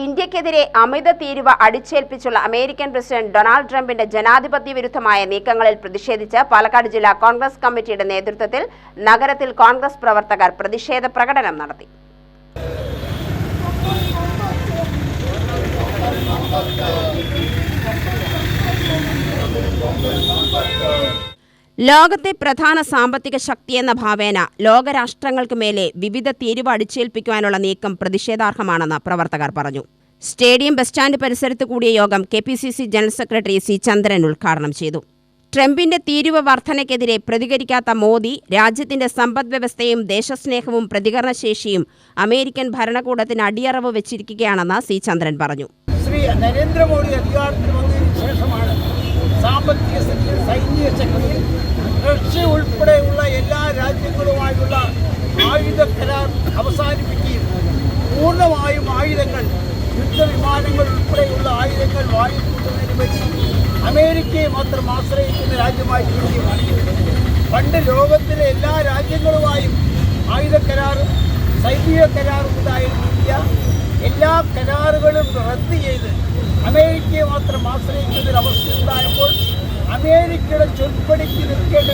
ഇന്ത്യക്കെതിരെ അമിത തീരുവ അടിച്ചേൽപ്പിച്ചുള്ള American president Donald ട്രംപിന്റെ ജനാധിപത്യ വിരുദ്ധമായ നീക്കങ്ങളിൽ പ്രതിഷേധിച്ച് പാലക്കാട് ജില്ലാ കോൺഗ്രസ് കമ്മിറ്റിയുടെ നേതൃത്വത്തിൽ നഗരത്തിൽ കോൺഗ്രസ് പ്രവർത്തകർ പ്രതിഷേധ പ്രകടനം നടത്തി. ലോകത്തെ പ്രധാന സാമ്പത്തിക ശക്തിയെന്ന ഭാവേന ലോകരാഷ്ട്രങ്ങൾക്ക് മേലെ വിവിധ തീരുവ അടിച്ചേൽപ്പിക്കുവാനുള്ള നീക്കം പ്രതിഷേധാർഹമാണെന്ന് പ്രവർത്തകർ പറഞ്ഞു. സ്റ്റേഡിയം ബസ് സ്റ്റാൻഡ് പരിസരത്ത് കൂടിയ യോഗം K P C C general secretary C Chandran ഉദ്ഘാടനം ചെയ്തു. ട്രംപിന്റെ തീരുവ വർധനയ്ക്കെതിരെ പ്രതികരിക്കാത്ത മോദി രാജ്യത്തിന്റെ സമ്പദ്വ്യവസ്ഥയും ദേശസ്നേഹവും പ്രതികരണശേഷിയും അമേരിക്കൻ ഭരണകൂടത്തിന് അടിയറവ് വെച്ചിരിക്കുകയാണെന്ന് സി ചന്ദ്രൻ പറഞ്ഞു. ശ്രീ നരേന്ദ്രമോദി അധികാരത്തിൽ സൈനിക റഷ്യ ഉൾപ്പെടെയുള്ള എല്ലാ രാജ്യങ്ങളുമായുള്ള ആയുധ കരാർ അവസാനിപ്പിക്കുകയും പൂർണമായും ആയുധങ്ങൾ യുദ്ധവിമാനങ്ങൾ ഉൾപ്പെടെയുള്ള ആയുധങ്ങൾ വാങ്ങിക്കൂട്ടുന്നതിന് വേണ്ടി അമേരിക്കയെ മാത്രം ആശ്രയിക്കുന്ന രാജ്യമായി തീരുകയുമാണ് പണ്ട് ലോകത്തിലെ എല്ലാ രാജ്യങ്ങളുമായും ആയുധ കരാർ സൈനിക കരാർ ഉണ്ടായിരുന്ന. ഇന്ത്യ എല്ലാ കരാറുകളും റദ്ദ് ചെയ്ത് അമേരിക്കയെ മാത്രം ആശ്രയിക്കുന്നൊരവസ്ഥ ഉണ്ടായപ്പോൾ അമേരിക്കയുടെ ചൊൽപ്പടിക്ക് നിൽക്കേണ്ട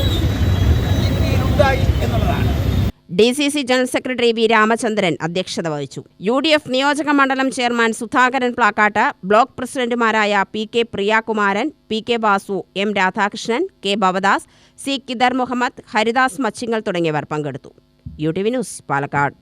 എന്നുള്ളതാണ്. D C C general secretary V Ramachandran അധ്യക്ഷത വഹിച്ചു. യു ഡി എഫ് നിയോജക മണ്ഡലം ചെയർമാൻ സുധാകരൻ പ്ലാക്കാട്ട് ബ്ലോക്ക് പ്രസിഡന്റുമാരായ P K Priyakumaran P K Basu M Radhakrishnan K Bhavadas C Kidar Muhammad Haridas Machingal തുടങ്ങിയവർ പങ്കെടുത്തു. U T V news Palakkad.